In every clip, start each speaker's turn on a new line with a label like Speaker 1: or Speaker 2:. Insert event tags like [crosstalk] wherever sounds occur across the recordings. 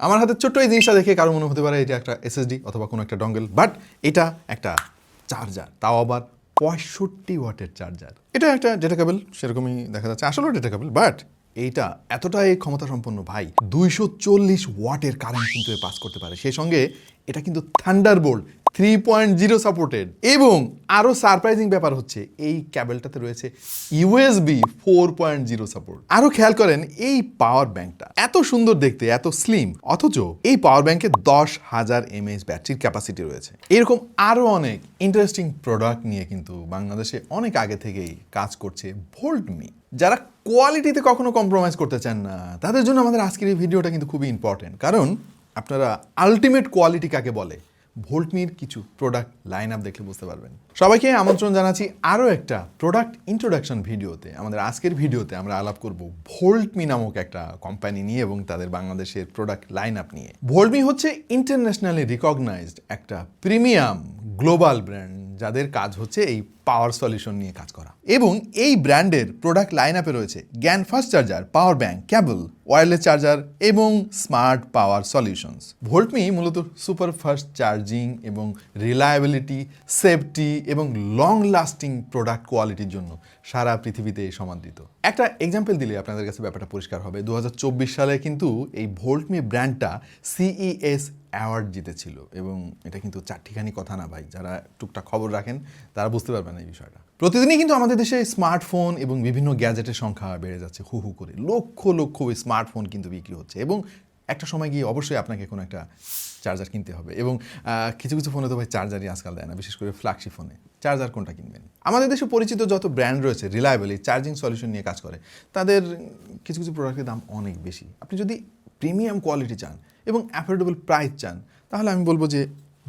Speaker 1: আমার হাতে ছোট্ট এই জিনিসটা দেখে কারও মনে হতে পারে এটা একটা এসএসডি অথবা কোনো একটা ডঙ্গেল বাট এটা একটা চার্জার তাও আবার পঁয়ষট্টি ওয়াটের চার্জার এটা একটা ডেটা কেবল সেরকমই দেখা যাচ্ছে। আসলেও ডেটা কেবল বাট এইটা এতটাই ক্ষমতা সম্পন্ন ভাই, দুইশো চল্লিশ ওয়াটের কারেন্ট কিন্তু পাস করতে পারে। সেই সঙ্গে এটা কিন্তু Thunderbolt three point zero supported এবং আরও সারপ্রাইজিং ব্যাপার হচ্ছে, এই ক্যাবেলটাতে রয়েছে USB four point zero support আরও খেয়াল করেন, এই পাওয়ার ব্যাংকটা এত সুন্দর দেখতে, এত স্লিম অথচ এই পাওয়ার ব্যাংকে দশ হাজার এমএএইচ ব্যাটারির ক্যাপাসিটি রয়েছে। এরকম আরও অনেক ইন্টারেস্টিং প্রোডাক্ট নিয়ে কিন্তু বাংলাদেশে অনেক আগে থেকেই কাজ করছে ভোল্টমি যারা কোয়ালিটিতে কখনো কম্প্রোমাইজ করতে চান না, তাদের জন্য আমাদের আজকের এই ভিডিওটা কিন্তু খুবই ইম্পর্টেন্ট কারণ আপনারা আলটিমেট কোয়ালিটি কাকে বলে? ভোল্টমির কিছু প্রোডাক্ট লাইন আপ দেখলে বুঝতে পারবেন। সবাইকে আমন্ত্রণ জানাচ্ছি আরও একটা প্রোডাক্ট ইন্ট্রোডাকশন ভিডিওতে। আমাদের আজকের ভিডিওতে আমরা আলাপ করব ভোল্টমি নামক একটা কোম্পানি নিয়ে এবং তাদের বাংলাদেশের প্রোডাক্ট লাইন আপ নিয়ে। ভোল্টমি হচ্ছে ইন্টারন্যাশনালি রিকগনাইজড একটা প্রিমিয়াম গ্লোবাল ব্র্যান্ড যাদের কাজ হচ্ছে এই পাওয়ার সলিউশন নিয়ে কাজ করা। এবং এই ব্র্যান্ডের প্রোডাক্ট লাইন আপে রয়েছে GaN fast charger power bank cable wireless charger এবং স্মার্ট পাওয়ার সলিউশনস ভোল্টমি মূলত সুপার ফাস্ট চার্জিং এবং রিলায়েবিলিটি সেফটি এবং লং লাস্টিং প্রোডাক্ট কোয়ালিটির জন্য সারা পৃথিবীতে সমাদৃত। একটা এক্সাম্পল দিলে আপনাদের কাছে ব্যাপারটা পরিষ্কার হবে। দু হাজার চব্বিশ সালে কিন্তু এই ভোল্টমি ব্র্যান্ডটা সিইএস অ্যাওয়ার্ড জিতেছিল এবং এটা কিন্তু চারটিখানি কথা না ভাই, যারা টুকটাক খবর রাখেন তারা বুঝতে পারবেন এই বিষয়টা। প্রতিদিনই কিন্তু আমাদের দেশে স্মার্টফোন এবং বিভিন্ন গ্যাজেটের সংখ্যা বেড়ে যাচ্ছে, হু হু করে। লক্ষ লক্ষ স্মার্টফোন কিন্তু বিক্রি হচ্ছে এবং একটা সময় গিয়ে অবশ্যই আপনাকে কোনো একটা চার্জার কিনতে হবে এবং কিছু কিছু ফোনে তো ভাই চার্জারই আজকাল দেয় না, বিশেষ করে ফ্ল্যাগশিপ ফোনে। চার্জার কোনটা কিনবেন? আমাদের দেশে পরিচিত যত ব্র্যান্ড রয়েছে রিলায়েবল এই চার্জিং সলিউশন নিয়ে কাজ করে, তাদের কিছু কিছু প্রোডাক্টের দাম অনেক বেশি। আপনি যদি প্রিমিয়াম কোয়ালিটি চান এবং অ্যাফোর্ডেবল প্রাইস চান, তাহলে আমি বলব যে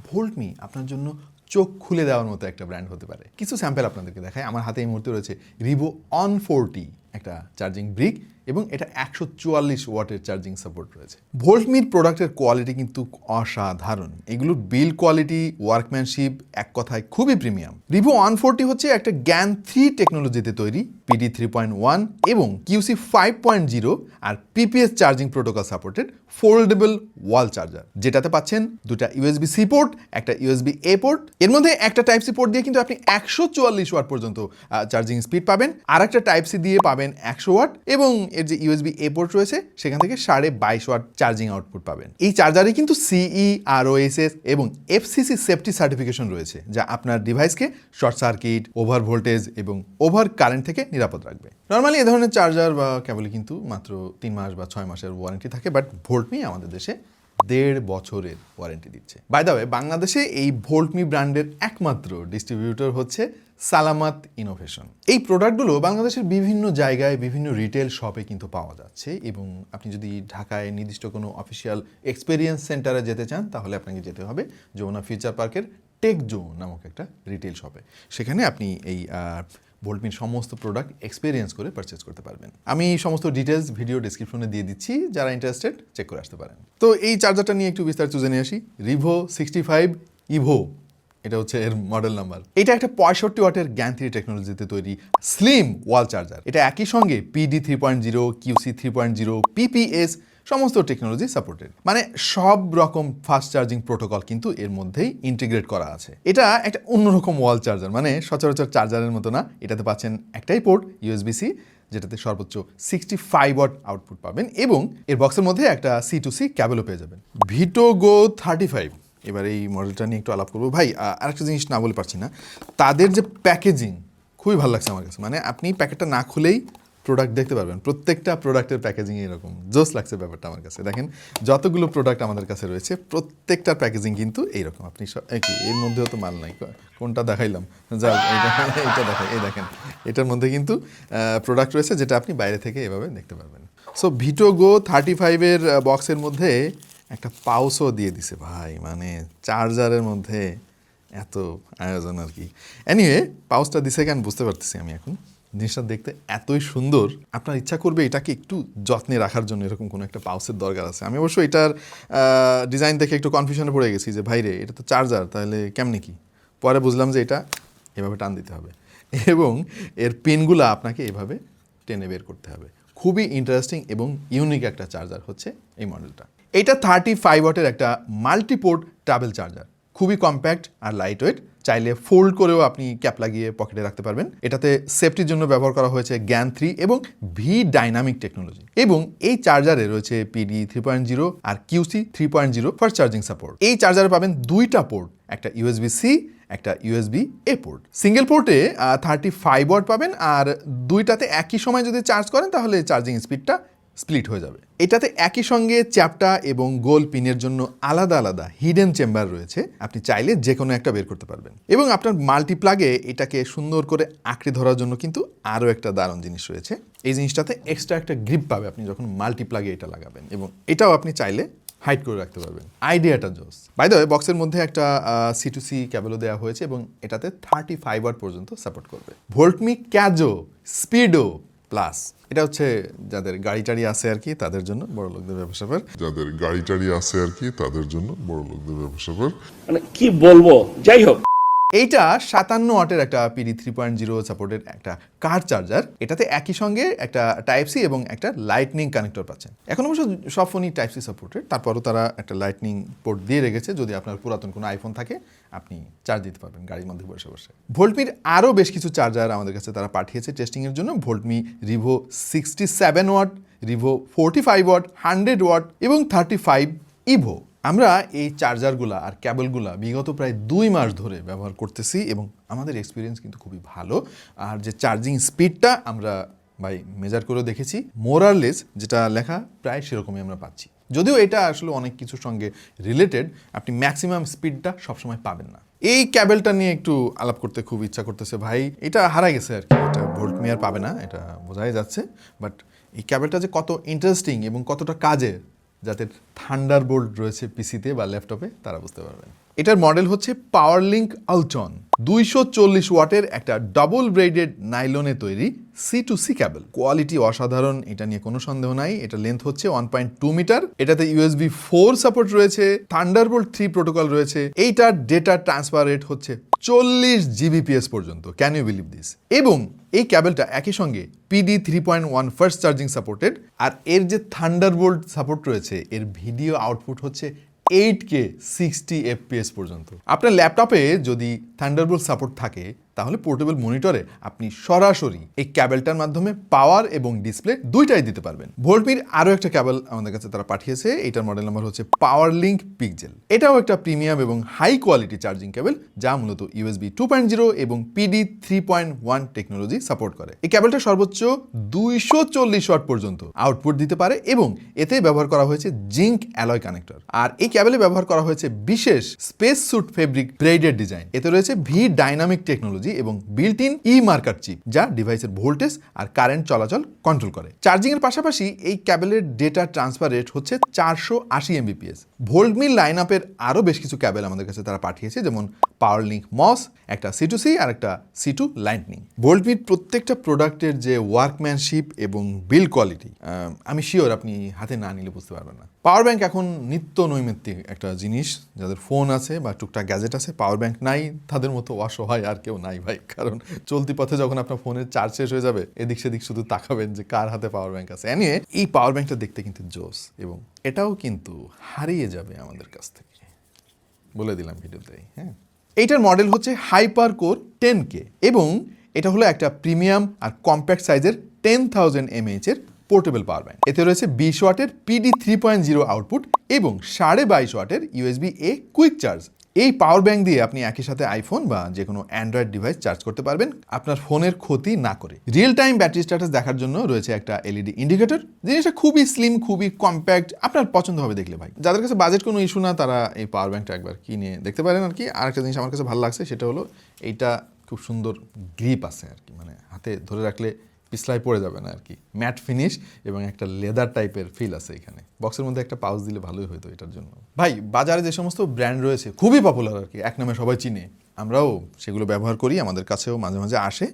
Speaker 1: ভোল্টমি আপনার জন্য চোখ খুলে দেওয়ার মতো একটা ব্র্যান্ড হতে পারে। কিছু স্যাম্পেল আপনাদেরকে দেখায় আমার হাতে এই মুহূর্তে রয়েছে রিভো অন ফোরটি একটা চার্জিং ব্রিক এবং এটা একশো চুয়াল্লিশ ওয়াটের চার্জিং সাপোর্ট রয়েছে। ভোল্টমির প্রোডাক্টের কোয়ালিটি কিন্তু অসাধারণ। এগুলোর বিল কোয়ালিটি ওয়ার্কম্যানশিপ এক কথায় খুবই প্রিমিয়াম রিভো ওয়ান ফোরটি হচ্ছে একটা জ্ঞান থ্রি টেকনোলজিতে তৈরি পিডি থ্রি পয়েন্ট ওয়ান এবং কিউসি ফাইভ পয়েন্ট জিরো আর PPS charging protocol supported foldable wall charger যেটাতে পাচ্ছেন দুটা ইউএসবি সি পোর্ট একটা ইউএসবি এ পোর্ট এর মধ্যে একটা টাইপ সি পোর্ট দিয়ে কিন্তু আপনি একশো চুয়াল্লিশ ওয়াট পর্যন্ত চার্জিং স্পিড পাবেন। আর একটা টাইপ সি দিয়ে পাবেন একশো ওয়াট এবং এর যে ইউএসবি এ পোর্ট রয়েছে সেখান থেকে সাড়ে বাইশ ওয়াট চার্জিং আউটপুট পাবেন। এই চার্জারে কিন্তু E, সিই আর ওএসএস এবং এফসিসি সেফটি সার্টিফিকেশন রয়েছে যা আপনার ডিভাইসকে শর্ট সার্কিট ওভার ভোল্টেজ এবং ওভার কারেন্ট থেকে নিরাপদ রাখবে। নর্মালি এ ধরনের চার্জার বা কেবলই কিন্তু মাত্র তিন মাস বা ছয় মাসের ওয়ারেন্টি থাকে বাট ভোল্ট নিয়ে আমাদের দেশে দেড় বছরের ওয়ারেন্টি দিচ্ছে। বাই বাংলাদেশে এই ভোল্টমি ব্র্যান্ডের একমাত্র ডিস্ট্রিবিউটর হচ্ছে সালামাত ইনোভেশন এই প্রোডাক্টগুলো বাংলাদেশের বিভিন্ন জায়গায়, বিভিন্ন রিটেল শপে কিন্তু পাওয়া যাচ্ছে এবং আপনি যদি ঢাকায় নির্দিষ্ট কোনো অফিসিয়াল এক্সপেরিয়েন্স সেন্টারে যেতে চান, তাহলে আপনাকে যেতে হবে যমুনা ফিউচার পার্কের টেক জো নামক একটা রিটেল শপে সেখানে আপনি এই ভোল্টমির সমস্ত প্রোডাক্ট এক্সপিরিয়েন্স করে পারচেস করতে পারবেন। আমি সমস্ত ডিটেলস ভিডিও ডিসক্রিপশনে দিয়ে দিচ্ছি, যারা ইন্টারেস্টেড চেক করে আসতে পারেন। তো এই চার্জারটা নিয়ে একটু বিস্তারিত জেনে আসি। রিভো সিক্সটি ফাইভ ইভো এটা হচ্ছে এর মডেল নাম্বার এটা একটা পঁয়ষট্টি ওয়াটের জ্ঞান থ্রি টেকনোলজিতে তৈরি স্লিম ওয়াল চার্জার এটা একই সঙ্গে PD three point zero QC three point zero PPS সমস্ত টেকনোলজি সাপোর্টেড মানে সব রকম ফাস্ট চার্জিং প্রোটোকল কিন্তু এর মধ্যেই ইন্টিগ্রেট করা আছে। এটা একটা অন্যরকম ওয়াল চার্জার মানে সচরাচর চার্জারের মতো না। এটাতে পাচ্ছেন একটাই পোর্ট ইউএসবি সি যেটাতে সর্বোচ্চ সিক্সটি ফাইভ ওয়াট আউটপুট পাবেন এবং এর বক্সের মধ্যে একটা সি টু সি ক্যাবেলও পেয়ে যাবেন। ভিটো গো থার্টি ফাইভ এবার এই মডেলটা নিয়ে একটু আলাপ করব। ভাই আরেকটা জিনিস না বলে পারছি না। তাদের যে প্যাকেজিং খুবই ভালো লাগছে আমার কাছে। মানে আপনি প্যাকেটটা না খুলেই প্রোডাক্ট দেখতে পারবেন। প্রত্যেকটা প্রোডাক্টের প্যাকেজিং এরকম। জোস লাগছে ব্যাপারটা আমার কাছে। দেখেন, যতগুলো প্রোডাক্ট আমাদের কাছে রয়েছে, প্রত্যেকটা প্যাকেজিং কিন্তু এইরকম। আপনি কি? এর মধ্যেও তো মাল নাই। কোনটা দেখাইলাম? যা [laughs] এইটা দেখাই। এই দেখেন, এটার মধ্যে কিন্তু প্রোডাক্ট রয়েছে যেটা আপনি বাইরে থেকে এভাবে দেখতে পারবেন। সো ভিটো গো থার্টি ফাইভের বক্সের মধ্যে একটা পাউসও দিয়ে দিছে ভাই। মানে চার্জারের মধ্যে এত আয়োজন আর কি। এনিওয়ে পাউসটা দিছে কেন বুঝতে পারতেছি আমি এখন। জিনিসটা দেখতে এতই সুন্দর। আপনার ইচ্ছা করবে এটাকে একটু যত্নে রাখার জন্য এরকম কোনো একটা পাউসের দরকার আছে। আমি অবশ্য এটার ডিজাইন দেখে একটু কনফিউশনে পড়ে গেছি যে ভাইরে এটা তো চার্জার তাহলে কেমনি কি? পরে বুঝলাম যে এটা এভাবে টান দিতে হবে। [laughs] এবং এর পিনগুলো আপনাকে এভাবে টেনে বের করতে হবে। খুবই ইন্টারেস্টিং এবং ইউনিক একটা চার্জার হচ্ছে এই মডেলটা এটা থার্টি ফাইভ ওয়াটের একটা মাল্টিপোর্ট ট্রাভেল চার্জার খুবই কম্প্যাক্ট আর লাইট ওয়েট চাইলে ফোল্ড করেও আপনি ক্যাপ লাগিয়ে পকেটে রাখতে পারবেন। এটাতে সেফটির জন্য ব্যবহার করা হয়েছে জ্ঞান থ্রি এবং ভি ডাইনামিক টেকনোলজি এবং এই চার্জারে রয়েছে পিডি থ্রি পয়েন্ট জিরো আর QC three point zero fast charging support এই চার্জারে পাবেন দুইটা পোর্ট একটা ইউএসবি সি একটা ইউএসবি এ পোর্ট সিঙ্গেল পোর্টে থার্টি ফাইভ ওয়াট পাবেন আর দুইটাতে একই সময় যদি চার্জ করেন তাহলে চার্জিং স্পিডটা স্প্লিট হয়ে যাবে। এটাতে একই সঙ্গে চ্যাপটা এবং গোল পিনের জন্য আলাদা আলাদা হিডেন চেম্বার রয়েছে। আপনি চাইলে যে কোনো একটা বের করতে পারবেন। এবং আপনার মাল্টিপ্লাগে এটাকে সুন্দর করে আঁকড়ে ধরার জন্য কিন্তু আরও একটা দারুণ জিনিস রয়েছে। এই জিনিসটাতে এক্সট্রা একটা গ্রিপ পাবে আপনি যখন মাল্টিপ্লাগে এটা লাগাবেন। এবং এটাও আপনি চাইলে হাইড করে রাখতে পারবেন। আইডিয়াটা জোস বাই দ্য বক্সের মধ্যে একটা সি টু সি ক্যাবেলও দেওয়া হয়েছে এবং এটাতে থার্টি ফাইভ পর্যন্ত সাপোর্ট করবে। ভোল্টমি ক্যাজো স্পিডো প্লাস এটা হচ্ছে যাদের গাড়ি টাড়ি আছে আর কি তাদের জন্য বড় লোকদের ব্যবসা পর
Speaker 2: যাদের গাড়ি টাড়ি আছে আর কি তাদের জন্য বড় লোকদের ব্যবসা পর
Speaker 3: মানে কি বলব? যাই হোক
Speaker 1: এইটা সাতান্ন ওয়াটের একটা পিডি থ্রি পয়েন্ট জিরো সাপোর্টের একটা কার চার্জার এটাতে একই সঙ্গে একটা টাইপ সি এবং একটা লাইটনিং কানেক্টর পাচ্ছেন। এখন অবশ্য সব ফোনই টাইপ সি সাপোর্টেড তারপরও তারা একটা লাইটনিং পোর্ট দিয়ে রেখেছে। যদি আপনার পুরাতন কোনো আইফোন থাকে, আপনি চার্জ দিতে পারবেন গাড়ির মধ্যে বসে বসে। ভোল্টমির আরও বেশ কিছু চার্জার আমাদের কাছে তারা পাঠিয়েছে টেস্টিংয়ের জন্য। Voltme Revo sixty seven watt Revo forty five watt hundred watt এবং থার্টি ফাইভ ইভো আমরা এই চার্জারগুলা আর ক্যাবলগুলা বিগত প্রায় দুই মাস ধরে ব্যবহার করতেছি এবং আমাদের এক্সপিরিয়েন্স কিন্তু খুবই ভালো। আর যে চার্জিং স্পিডটা আমরা ভাই মেজার করেও দেখেছি মোরারলেস যেটা লেখা প্রায় সেরকমই আমরা পাচ্ছি। যদিও এটা আসলে অনেক কিছুর সঙ্গে রিলেটেড আপনি ম্যাক্সিমাম স্পিডটা সবসময় পাবেন না। এই ক্যাবেলটা নিয়ে একটু আলাপ করতে খুব ইচ্ছা করতেছে ভাই। এটা হারা গেছে আর কি, এটা ভোল্ট মিয়ার পাবে না, এটা বোঝাই যাচ্ছে। বাট এই ক্যাবেলটা যে কত ইন্টারেস্টিং এবং কতটা কাজের যাদের থান্ডার বোল্ড রয়েছে পিসিতে বা ল্যাপটপে তারা বুঝতে পারবেন। এটার মডেল হচ্ছে পাওয়ার লিঙ্ক আলটন। দুইশো চল্লিশ ওয়াটের একটা ডাবল ব্রেডেড নাইলনে তৈরি C to C cable. Quality অসাধারণ, এটা নিয়ে কোনো সন্দেহ নাই। এটা লেন্থ হচ্ছে ওয়ান পয়েন্ট টু মিটার। এটাতে ইউএসবি ফোর সাপোর্ট রয়েছে থান্ডারবোল্ট থ্রি প্রোটোকল রয়েছে। এইটার ডেটা ট্রান্সফার রেট হচ্ছে চল্লিশ জিবিপিএস পর্যন্ত। ক্যান ইউ বিলিভ দিস এবং এই ক্যাবেলটা একই সঙ্গে PD three point one fast charging supported আর এর যে থান্ডারবোল্ট সাপোর্ট রয়েছে, এর ভিডিও আউটপুট হচ্ছে এইট কে সিক্সটি এফপিএস পর্যন্ত। আপনার ল্যাপটপে যদি থান্ডারবোল্ট সাপোর্ট থাকে তাহলে পোর্টেবল মনিটরে আপনি সরাসরি এই ক্যাবেলটার মাধ্যমে পাওয়ার এবং ডিসপ্লে দুইটাই দিতে পারবেন। ভোল্টমির আরও একটা ক্যাবেল আমাদের কাছে তারা পাঠিয়েছে এটার মডেল নাম্বার হচ্ছে পাওয়ার লিঙ্ক পিকজেল এটাও একটা প্রিমিয়াম এবং হাই কোয়ালিটি চার্জিং কেবল যা মূলত ইউএসবি টু পয়েন্ট জিরো এবং PD three point one technology support করে। এই ক্যাবেলটা সর্বোচ্চ দুইশো চল্লিশ ওয়াট পর্যন্ত আউটপুট দিতে পারে এবং এতে ব্যবহার করা হয়েছে জিঙ্ক অ্যালয় কানেক্টর আর এই ক্যাবেলে ব্যবহার করা হয়েছে বিশেষ space suit fabric braided design এতে রয়েছে ভি ডাইনামিক টেকনোলজি এবং built in E marker chip, যা ডিভাইসের ভোল্টেজ আর কারেন্ট চলাচল কন্ট্রোল করে। চার্জিং এর পাশাপাশি এই ক্যাবেলের ডেটা ট্রান্সফার রেট হচ্ছে চারশো আশি এমবিপিএস ভোল্টমিল লাইন আপের আরও বেশ কিছু ক্যাবেল আমাদের কাছে তারা পাঠিয়েছে, যেমন পাওয়ার লিঙ্ক মস একটা সি টু সি আর একটা সি টু লাইটনিং ভোল্টমির প্রত্যেকটা প্রোডাক্টের যে ওয়ার্কম্যানশিপ এবং বিল কোয়ালিটি আমি শিওর আপনি হাতে না নিলে বুঝতে পারবেন না। পাওয়ার ব্যাংক এখন নিত্য নৈমিত্তিক একটা জিনিস। যাদের ফোন আছে বা টুকটাক গ্যাজেট আছে পাওয়ার ব্যাংক নাই, তাদের মতো অসহায় আর কেউ নাই ভাই। কারণ চলতি পথে যখন আপনার ফোনের চার্জ শেষ হয়ে যাবে, এদিক সেদিক শুধু তাকাবেন যে কার হাতে পাওয়ার ব্যাংক আছে। এনিয়ে এই পাওয়ার ব্যাংকটা দেখতে কিন্তু জোস এবং এটাও কিন্তু হারিয়ে যাবে আমাদের কাছ থেকে। বলে দিলাম ভিডিওতেই হ্যাঁ? এইটার মডেল হচ্ছে হাইপার কোর টেন কে এবং এটা হলো একটা প্রিমিয়াম আর কম্প্যাক্ট সাইজের টেন থাউজেন্ড এমএইচ এর পোর্টেবল পাওয়ার ব্যাংক। এতে রয়েছে বিশ ওয়াটের PD three point zero output এবং সাড়ে বাইশ ওয়াটের ইউএসবি এ কুইক চার্জ এই পাওয়ার ব্যাংক দিয়ে আপনি একই সাথে আইফোন বা যে কোনো অ্যান্ড্রয়েড ডিভাইস চার্জ করতে পারবেন আপনার ফোনের ক্ষতি না করে। রিয়েল টাইম ব্যাটারি স্ট্যাটাস দেখার জন্য রয়েছে একটা এলইডি ইন্ডিকেটর জিনিসটা খুবই স্লিম খুবই কম্প্যাক্ট আপনার পছন্দ হবে দেখলে ভাই। যাদের কাছে বাজেট কোনো ইস্যু না, তারা এই পাওয়ার ব্যাংকটা একবার কিনে দেখতে পারেন আর কি। আরেকটা জিনিস আমার কাছে ভালো লাগছে, সেটা হলো এইটা খুব সুন্দর গ্রিপ আছে আর কি মানে হাতে ধরে রাখলে পিছলাই পড়ে যাবে না আর কি ম্যাট ফিনিশ এবং একটা লেদার টাইপের ফিল আছে এখানে। বক্সের মধ্যে একটা পাউচ দিলে ভালোই হতো এটার জন্য। ভাই, বাজারে যে সমস্ত ব্র্যান্ড রয়েছে, খুবই পপুলার আর কি। এক নামে সবাই চিনে। আমরাও সেগুলো ব্যবহার করি, আমাদের কাছেও মাঝে মাঝে আসে।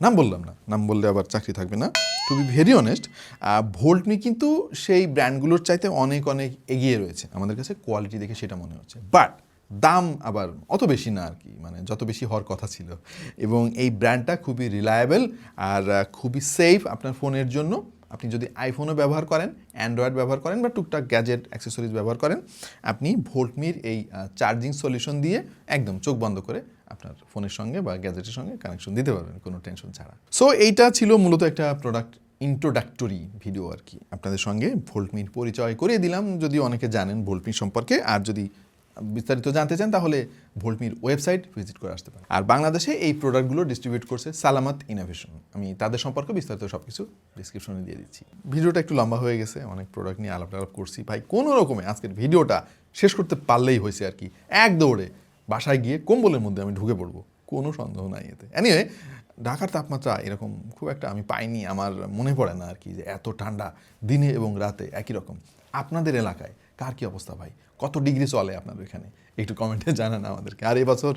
Speaker 1: নাম বললাম না। নাম বললে আবার চাকরি থাকবে না। টু বি ভেরি অনেস্ট ভোল্টমি কিন্তু সেই ব্র্যান্ডগুলোর চাইতে অনেক অনেক এগিয়ে রয়েছে। আমাদের কাছে কোয়ালিটি দেখে সেটা মনে হচ্ছে। বাট দাম আবার অত বেশি না আর কি মানে যত বেশি হওয়ার কথা ছিল। এবং এই ব্র্যান্ডটা খুবই রিলায়েবল আর খুবই সেফ আপনার ফোনের জন্য। আপনি যদি আইফোনও ব্যবহার করেন অ্যান্ড্রয়েড ব্যবহার করেন বা টুকটাক গ্যাজেট অ্যাক্সেসরিজ ব্যবহার করেন, আপনি ভোল্টমির এই চার্জিং সলিউশন দিয়ে একদম চোখ বন্ধ করে আপনার ফোনের সঙ্গে বা গ্যাজেটের সঙ্গে কানেকশন দিতে পারবেন, কোনো টেনশন ছাড়া। সো এইটা ছিল মূলত একটা প্রোডাক্ট ইন্ট্রোডাক্টরি ভিডিও আর কি। আপনাদের সঙ্গে ভোল্টমির পরিচয় করিয়ে দিলাম। যদি অনেকে জানেন ভোল্টমির সম্পর্কে, আর যদি বিস্তারিত জানতে চান, তাহলে ভোল্টমির ওয়েবসাইট ভিজিট করে আসতে পারেন। আর বাংলাদেশে এই প্রোডাক্টগুলো ডিস্ট্রিবিউট করছে সালামাত ইনোভেশন আমি তাদের সম্পর্কে বিস্তারিত সব কিছু ডিসক্রিপশনে দিয়ে দিচ্ছি। ভিডিওটা একটু লম্বা হয়ে গেছে, অনেক প্রোডাক্ট নিয়ে আলাপ আলাপ করছি। ভাই, কোনো রকমে আজকের ভিডিওটা শেষ করতে পারলেই হয়েছে আর কি। এক দৌড়ে বাসায় গিয়ে কম্বলের মধ্যে আমি ঢুকে পড়ব, কোনো সন্দেহ নাই এতে। এনিওয়ে ঢাকার তাপমাত্রা এরকম খুব একটা আমি পাইনি, আমার মনে পড়ে না আর কি যে এত ঠান্ডা দিনে এবং রাতে একই রকম। আপনাদের এলাকায় কার কি অবস্থা ভাই? কত ডিগ্রি চলে আপনাদের এখানে? একটু কমেন্টে জানান আমাদেরকে। আর এবছর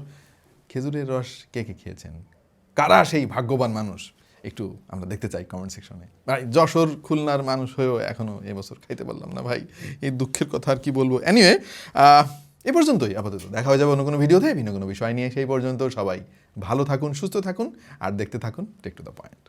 Speaker 1: খেজুরের রস কে কে খেয়েছেন? কারা সেই ভাগ্যবান মানুষ? একটু আমরা দেখতে চাই কমেন্ট সেকশনে ভাই, যশোর খুলনার মানুষ হয়েও এখনও এবছর খাইতে পারলাম না ভাই। এই দুঃখের কথা আর কি বলব? এনিওয়ে এ পর্যন্তই আপাতত। দেখা হয়ে যাবে অন্য কোনো ভিডিওতে ভিন্ন কোনো বিষয় নিয়ে। সেই পর্যন্ত সবাই ভালো থাকুন, সুস্থ থাকুন, আর দেখতে থাকুন টেক টু দ্য পয়েন্ট